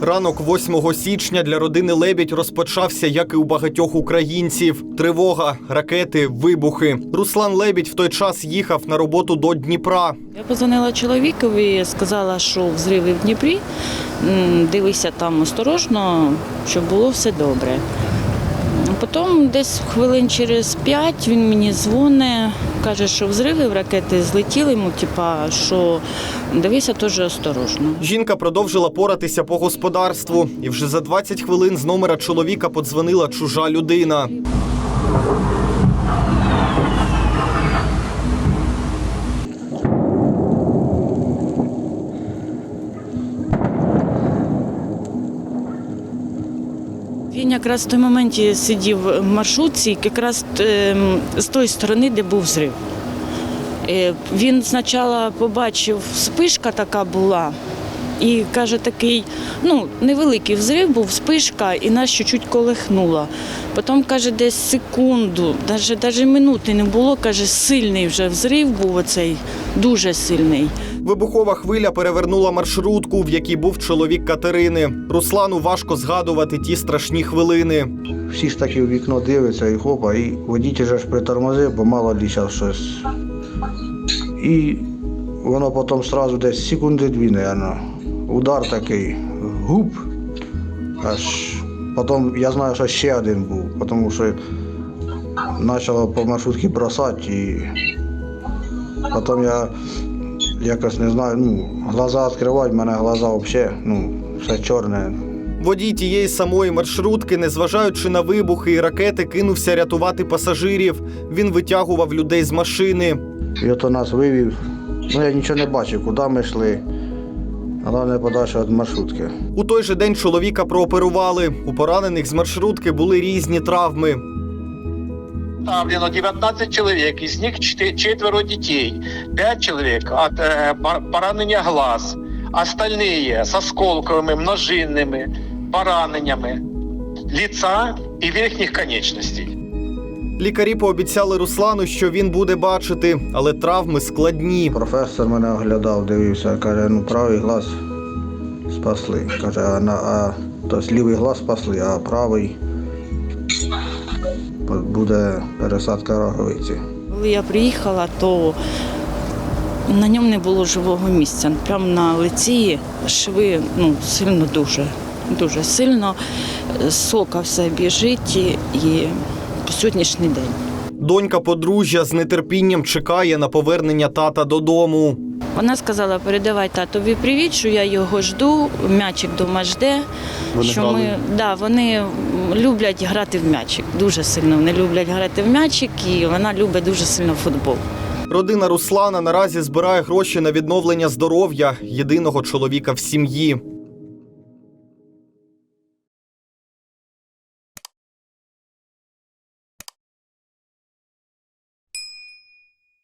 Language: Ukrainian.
Ранок 8 січня для родини Лебідь розпочався, як і у багатьох українців. Тривога, ракети, вибухи. Руслан Лебідь в той час їхав на роботу до Дніпра. Я позвонила чоловікові, сказала, що взриви в Дніпрі. Дивися там осторожно, щоб було все добре. Потім десь хвилин через п'ять він мені дзвонить, каже, що взриви в ракети злетіли йому, типа, що дивися теж осторожно. Жінка продовжила поратися по господарству, і вже за 20 хвилин з номера чоловіка подзвонила чужа людина. Він якраз в той моменті сидів в маршрутці, якраз ем, з тої сторони, де був взрив. Е, Він спочатку побачив, спишка така була, і каже, такий, ну, невеликий взрив був, спишка, і нас чуть-чуть колихнула. Потім, каже, десь секунду, навіть, навіть минути не було, каже, сильний вже взрив був оцей, дуже сильний. Вибухова хвиля перевернула маршрутку, в якій був чоловік Катерини. Руслану важко згадувати ті страшні хвилини. Всі ж таки в вікно дивляться і хопа, і водій ж притормозив, бо мало лі зараз щось. І воно потім одразу десь секунди дві, мабуть. Удар такий, гуп. Аж потім я знаю, що ще один був, тому що почало по маршрутці бросати і потім я якось не знаю, ну, глаза відкривати, в мене глаза взагалі, ну, все чорне. Водій тієї самої маршрутки, незважаючи на вибухи і ракети, кинувся рятувати пасажирів. Він витягував людей з машини. І ото нас вивів. Ну я нічого не бачив, куди ми йшли. Головне подальше від маршрутки. У той же день чоловіка прооперували. У поранених з маршрутки були різні травми. Оставлено 19 человек, из них чте- четверо детей, 5 человек от э, пор- поранения глаз, остальные с осколковыми, множинными поранениями лица и верхних конечностей. Лікарі пообіцяли Руслану, що він буде бачити, але травми складні. Професор мене оглядав, дивився, каже, ну правий глаз спасли. Каже, а, на, а тобто лівий глаз спасли, а правий буде пересадка роговиці. Коли я приїхала, то на ньому не було живого місця. Прямо на лиці шви ну, сильно дуже, дуже сильно. Сока все біжить і, і по сьогоднішній день. Донька подружжя з нетерпінням чекає на повернення тата додому. Вона сказала, передавай татові привіт, що я його жду, м'ячик дома жде. Вони що грали? ми, да, вони люблять грати в м'ячик. Дуже сильно вони люблять грати в м'ячик, і вона любить дуже сильно футбол. Родина Руслана наразі збирає гроші на відновлення здоров'я єдиного чоловіка в сім'ї.